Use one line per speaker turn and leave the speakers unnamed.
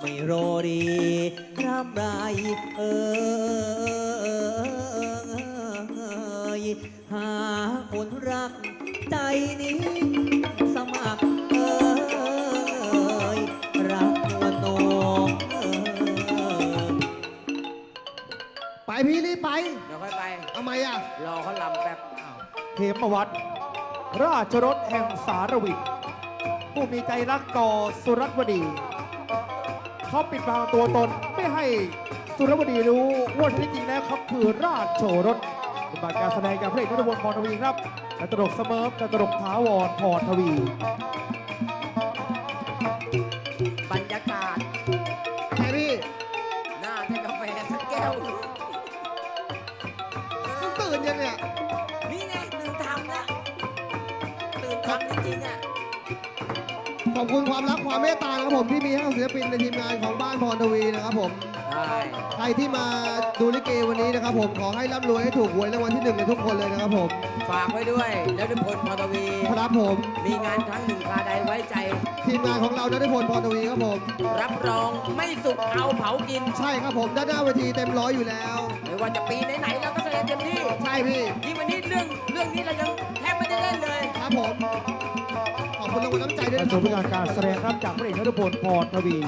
ไม่รอดีรับไรเอ้ยหาคนรักใจนี้ สมัครเอ้ยรักตัวลนงเอ้
ไปพี่รีไป
เดี๋ยวค่อยไป
ทำไมอะ
รอเขาลำแป๊บ
เขมวัดราชรถแห่งสารวิทย์ ผู้มีใจรักต่อสุรัตวดีเขาปิดบังตัวตนไม่ให้สุรวดีรู้ว่าที่จริงแล้วเขาคือราชโชรสเป็นบทการแสดงจากพระเอกนัทพลพรทวีครับและตลกเสมอและตลกท้าวรพรทวี
บรรยากาศ
ไปพี่
น่าจะกาแฟสักแก้ว
ต้องตื่นยังเนี่ย
นี่ไงตื่นทำละตื่นทำจริงๆอะ
ขอบคุณความรักความเมตตาครับผมที่มีให้กับศิลปินในทีมงานของบ้านพรทวีนะครับผม
ใช่
ใครที่มาดูลิเกวันนี้นะครับผมขอให้ร่ำรวยให้ถูกหวยรางวัลที่หนึ่งในทุกคนเลยนะครับผม
ฝากไว้ด้วย แล้วทุกพลพรทวี
ครับผม
มีงานครั้งหนึ่งคาใดไว้ใจ
ทีมงานของเรานฤพลพรทวีครับผม
รับรองไม่สุกเอาเผากิน
ใช่ครับผมด้านหน้าเวทีเต็มร้อยอยู่แล้ว
ไม่ว่าจะปีไหนๆเราก็แสดงเต็มที่
ใช่พี่
ยิ่งวันนี้เรื่องเรื่องนี้เรายังแทบไม่ได้เล่นเลย
ครับผมขอบ คุณรางวัลน้ำใจด้วยนะค
ช
รั
ม
บ
การการแสดงครับจากพระเอกนรพลปอดทวี